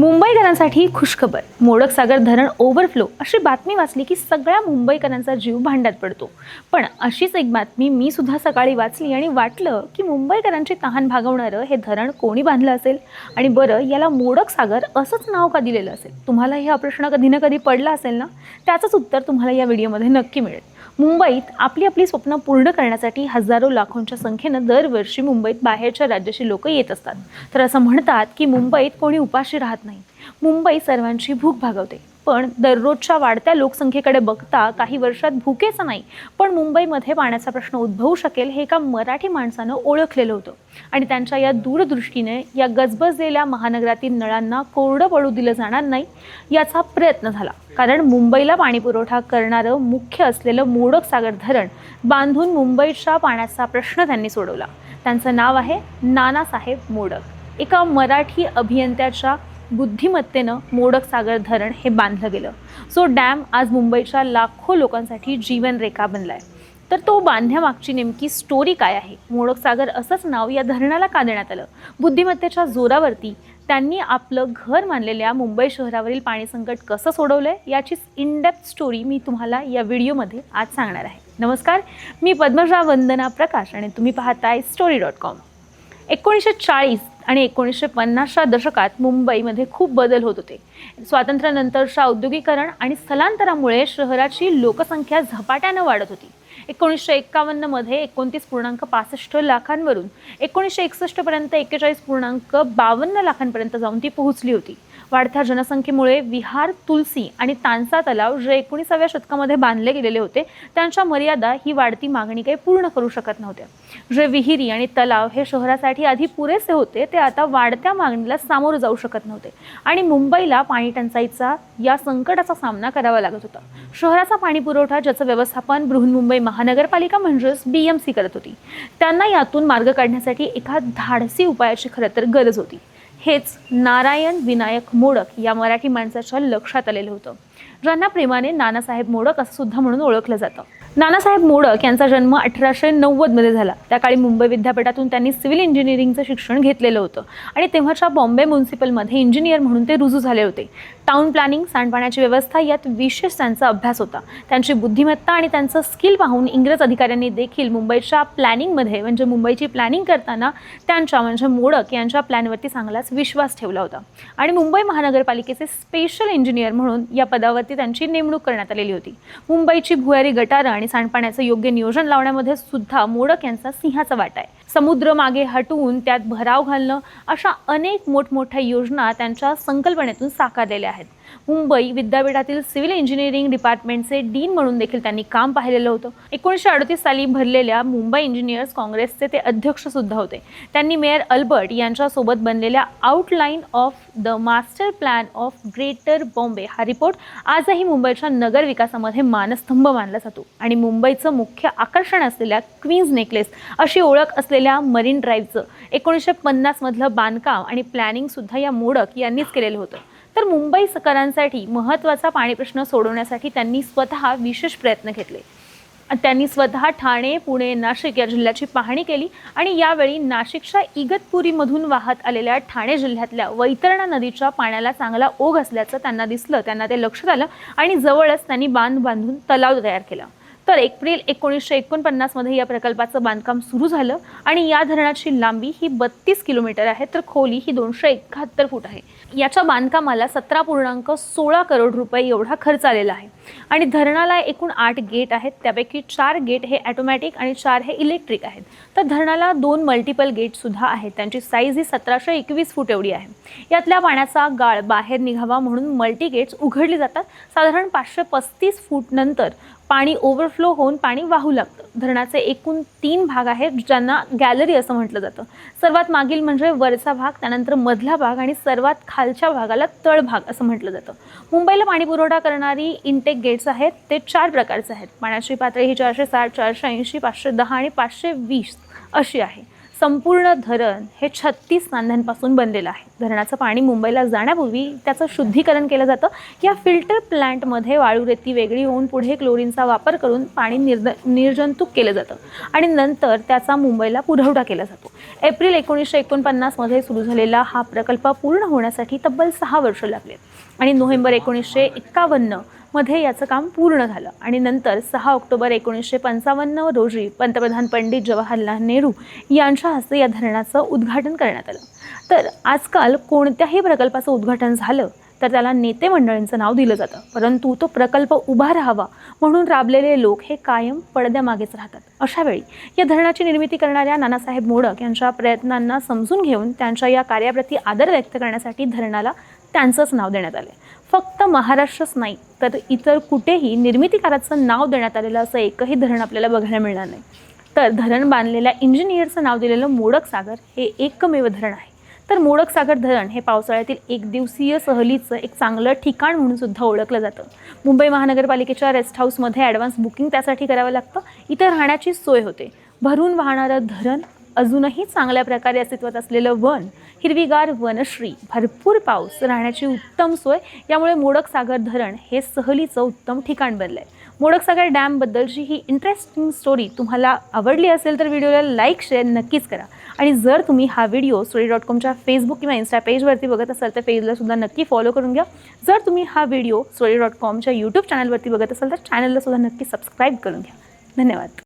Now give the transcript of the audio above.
मुंबईकरांसाठी खुशखबर. मोडक सागर धरण ओव्हरफ्लो अशी बातमी वाचली की सगळ्या मुंबईकरांचा जीव भांड्यात पडतो. पण अशीच एक बातमी मी सुद्धा सकाळी वाचली आणि वाटलं की मुंबईकरांची तहान भागवणारं हे धरण कोणी बांधलं असेल? आणि बरं याला मोडक सागर असंच नाव का दिलेलं असेल? तुम्हाला हा प्रश्न कधी ना कधी पडला असेल ना? त्याचंच उत्तर तुम्हाला या व्हिडिओमध्ये नक्की मिळेल. मुंबईत आपली आपली स्वप्न पूर्ण करण्यासाठी हजारो लाखोंच्या संख्येनं दरवर्षी मुंबईत बाहेरच्या राज्याची लोक येत असतात. तर असं म्हणतात की मुंबईत कोणी उपाशी राहत नाही. मुंबई सर्वांची भूक भागवते. पण दररोजच्या वाढत्या लोकसंख्येकडे बघता काही वर्षात भुकेचं नाही पण मुंबईमध्ये पाण्याचा प्रश्न उद्भवू शकेल हे एका मराठी माणसानं ओळखलेलं होतं. आणि त्यांच्या या दूरदृष्टीने या गजबजलेल्या महानगरातील नळांना कोरडं पडू दिलं जाणार नाही याचा प्रयत्न झाला. कारण मुंबईला पाणीपुरवठा करणारं मुख्य असलेलं मोडक सागर धरण बांधून मुंबईच्या पाण्याचा प्रश्न त्यांनी सोडवला. त्यांचं नाव आहे नानासाहेब मोडक. एका मराठी अभियंत्याच्या बुद्धिमत्तेनं मोडक सागर धरण हे बांधलं गेलं. सो डॅम आज मुंबईच्या लाखो लोकांसाठी जीवनरेखा बनला आहे तर तो बांधण्यामागची नेमकी स्टोरी काय आहे? मोडक सागर असंच नाव या धरणाला का देण्यात आलं? बुद्धिमत्तेच्या जोरावरती त्यांनी आपलं घर मानलेल्या मुंबई शहरावरील पाणी संकट कसं सोडवलंय याचीच इनडेप्थ स्टोरी मी तुम्हाला या व्हिडिओमध्ये आज सांगणार आहे. नमस्कार मी पद्मजा वंदना प्रकाश आणि तुम्ही पाहताय स्टोरी डॉट कॉम एकोणीसशे चाळीस आणि एकोणीसशे पन्नासच्या दशकात मुंबईमध्ये खूप बदल होत होते. स्वातंत्र्यानंतरच्या औद्योगिकरण आणि स्थलांतरामुळे शहराची लोकसंख्या झपाट्यानं वाढत होती. एकोणीसशे एक्कावन्नमध्ये एकोणतीस पूर्णांक पासष्ट लाखांवरून एकोणीसशे एकसष्टपर्यंत एक्केचाळीस पूर्णांक बावन्न लाखांपर्यंत जाऊन ती पोहोचली होती. वाढत्या जनसंख्येमुळे विहार तुलसी आणि तानसा तलाव जे एकोणीसाव्या शतकामध्ये बांधले गेलेले होते त्यांच्या मर्यादा ही वाढती मागणी काही पूर्ण करू शकत नव्हत्या जे विहिरी आणि तलाव हे शहरासाठी आधी पुरेसे होते ते आता वाढत्या मागणीला सामोरं जाऊ शकत नव्हते. आणि मुंबईला पाणी टंचाईचा या संकटाचा सामना करावा लागत होता. शहराचा पाणी पुरवठा ज्याचं व्यवस्थापन बृहन्मुंबई महानगरपालिका म्हणजेच बी एम सी करत होती. त्यांना यातून मार्ग काढण्यासाठी एका धाडसी उपायाची खरं तर गरज होती. हेच नारायण विनायक मोडक या मराठी माणसाच्या लक्षात आलेलं होतं ज्यांना प्रेमाने नानासाहेब मोडक असं सुद्धा म्हणून ओळखलं जातं. नानासाहेब मोडक यांचा जन्म अठराशे नव्वदमध्ये झाला. त्या काळी मुंबई विद्यापीठातून त्यांनी सिव्हिल इंजिनिअरिंगचं शिक्षण घेतलेलं होतं. आणि तेव्हाच्या बॉम्बे म्युन्सिपलमध्ये इंजिनियर म्हणून ते रुजू झाले होते. टाउन प्लॅनिंग सांडपाण्याची व्यवस्था यात विशेष त्यांचा अभ्यास होता. त्यांची बुद्धिमत्ता आणि त्यांचं स्किल पाहून इंग्रज अधिकाऱ्यांनी देखील मुंबईच्या प्लॅनिंगमध्ये म्हणजे मुंबईची प्लॅनिंग करताना त्यांच्या म्हणजे मोडक यांच्या प्लॅनवरती चांगलाच विश्वास ठेवला होता. आणि मुंबई महानगरपालिकेचे स्पेशल इंजिनियर म्हणून या पदावरती त्यांची नेमणूक करण्यात आलेली होती. मुंबईची भुयारी गटारं आणि सांडपाण्याचं योग्य नियोजन लावण्यामध्ये सुद्धा मोडक यांचा सिंहाचा वाटा आहे. समुद्र मागे हटवून त्यात भराव घालणं अशा अनेक मोठमोठ्या योजना त्यांच्या संकल्पनेतून साकारलेल्या आहेत. मुंबई विद्यापीठातील सिव्हिल इंजिनिअरिंग डिपार्टमेंटचे डीन म्हणून देखील त्यांनी काम पाहिलेलं होतं. एकोणीसशे अडतीस साली भरलेल्या मुंबई इंजिनियर्स काँग्रेसचे ते अध्यक्ष सुद्धा होते. त्यांनी मेयर अल्बर्ट यांच्यासोबत बनलेल्या outline of the master plan of Greater Bombay हा रिपोर्ट आजही मुंबईच्या नगर विकासामध्ये मानस्तंभ मानला जातो. आणि मुंबईचं मुख्य आकर्षण असलेल्या क्वीन्स नेकलेस अशी ओळख असलेल्या मरीन ड्राईव्हचं. एकोणीसशे पन्नासमधलं बांधकाम आणि प्लॅनिंगसुद्धा या मोडक यांनीच केलेलं होतं. तर मुंबई सकरांसाठी महत्त्वाचा पाणी प्रश्न सोडवण्यासाठी त्यांनी स्वतः विशेष प्रयत्न घेतले. त्यांनी स्वतः ठाणे पुणे नाशिक या जिल्ह्याची पाहणी केली आणि यावेळी नाशिकच्या इगतपुरीमधून वाहत आलेल्या ठाणे जिल्ह्यातल्या वैतरणा नदीच्या पाण्याला चांगला ओघ असल्याचं त्यांना दिसलं. त्यांना ते लक्षात आलं आणि जवळच त्यांनी बांध बांधून तलाव तयार केला. तर एप्रिल एकोणीसशे एकोणपन्नासमध्ये या प्रकल्पाचं बांधकाम सुरू झालं आणि या धरणाची लांबी ही बत्तीस किलोमीटर आहे तर खोली ही दोनशे एकाहत्तर फूट आहे. याच्या बांधकामाला सतरा पूर्णांक सोळा करोड रुपये एवढा खर्च आलेला आहे. आणि धरणाला एकूण आठ गेट आहेत त्यापैकी चार गेट हे ॲटोमॅटिक आणि चार हे इलेक्ट्रिक आहेत. तर धरणाला दोन मल्टिपल गेटसुद्धा आहेत त्यांची साईज ही सतराशे एकवीस फूट एवढी आहे. यातल्या पाण्याचा गाळ बाहेर निघावा म्हणून मल्टी गेट्स उघडली जातात. साधारण पाचशे पस्तीस फूट नंतर पाणी ओव्हरफ्लो होऊन पाणी वाहू लागतं. धरणाचे एकूण तीन भाग आहेत ज्यांना गॅलरी असं म्हटलं जातं. सर्वात मागील म्हणजे वरचा भाग त्यानंतर मधला भाग आणि सर्वात खालच्या भागाला तळभाग असं म्हटलं जातं. मुंबईला पाणी पुरवठा करणारी इंटेक गेट्स आहेत ते चार प्रकारचे आहेत. पाण्याची पातळी ही चारशे साठ चारशे ऐंशी पाचशे दहा आणि पाचशे वीस अशी आहे. संपूर्ण धरण हे छत्तीस नांद्यांपासून बनलेलं आहे. धरणाचं पाणी मुंबईला जाण्यापूर्वी त्याचं शुद्धीकरण केलं जातं. या फिल्टर प्लांटमध्ये वाळू रेती वेगळी होऊन पुढे क्लोरीनचा वापर करून पाणी निर्द निर्जंतुक केलं जातं. आणि नंतर त्याचा मुंबईला पुरवठा केला जातो. एप्रिल एकोणीसशे एकोणपन्नासमध्ये सुरू झालेला हा प्रकल्प पूर्ण होण्यासाठी तब्बल सहा वर्ष लागले. आणि नोव्हेंबर एकोणीसशे एक्कावन्नमध्ये याचं काम पूर्ण झालं. आणि नंतर सहा ऑक्टोबर एकोणीसशे पंचावन्न रोजी पंतप्रधान पंडित जवाहरलाल नेहरू यांच्या हस्ते या धरणाचं उद्घाटन करण्यात आलं. तर आजकाल कोणत्याही प्रकल्पाचं उद्घाटन झालं तर त्याला नेते मंडळींचं नाव दिलं जातं. परंतु तो प्रकल्प उभा राहावा म्हणून राबलेले लोक हे कायम पडद्यामागेच राहतात. अशावेळी या धरणाची निर्मिती करणाऱ्या नानासाहेब मोडक यांच्या प्रयत्नांना समजून घेऊन त्यांच्या या कार्याप्रती आदर व्यक्त करण्यासाठी धरणाला त्यांचंच नाव देण्यात आलं फक्त महाराष्ट्रच नाही तर इतर कुठेही निर्मितीकाराचं नाव देण्यात आलेलं असं एकही धरण आपल्याला बघायला मिळणार नाही. तर धरण बांधलेल्या इंजिनियरचं नाव दिलेलं मोडक सागर हे एकमेव धरण आहे. तर मोडक सागर धरण हे पावसाळ्यातील एक दिवसीय सहलीचं एक चांगलं ठिकाण म्हणून सुद्धा ओळखलं जातं. मुंबई महानगरपालिकेच्या रेस्ट हाऊसमध्ये ॲडव्हान्स बुकिंग त्यासाठी करावं लागतं. इथं राहण्याची सोय होते. भरून वाहणारं धरण अजूनही चांगल्या प्रकारे अस्तित्वात असलेलं वन हिरवीगार वनश्री भरपूर पाऊस राहण्याची उत्तम सोय यामुळे मोडक सागर धरण हे सहलीचं उत्तम ठिकाण बनलं आहे मोडकसागर डॅमबद्दलची ही इंटरेस्टिंग स्टोरी तुम्हाला आवडली असेल तर व्हिडिओला लाईक शेअर नक्कीच करा. आणि जर तुम्ही हा व्हिडिओ स्टोरी डॉट कॉमच्या फेसबुक किंवा इन्स्टा पेजवरती बघत असाल तर पेजला सुद्धा नक्की फॉलो करून घ्या. जर तुम्ही हा व्हिडिओ स्टोरी डॉट कॉमच्या यूट्यूब चॅनलवरती बघत असाल तर चॅनलला सुद्धा नक्की सबस्क्राईब करून घ्या. धन्यवाद.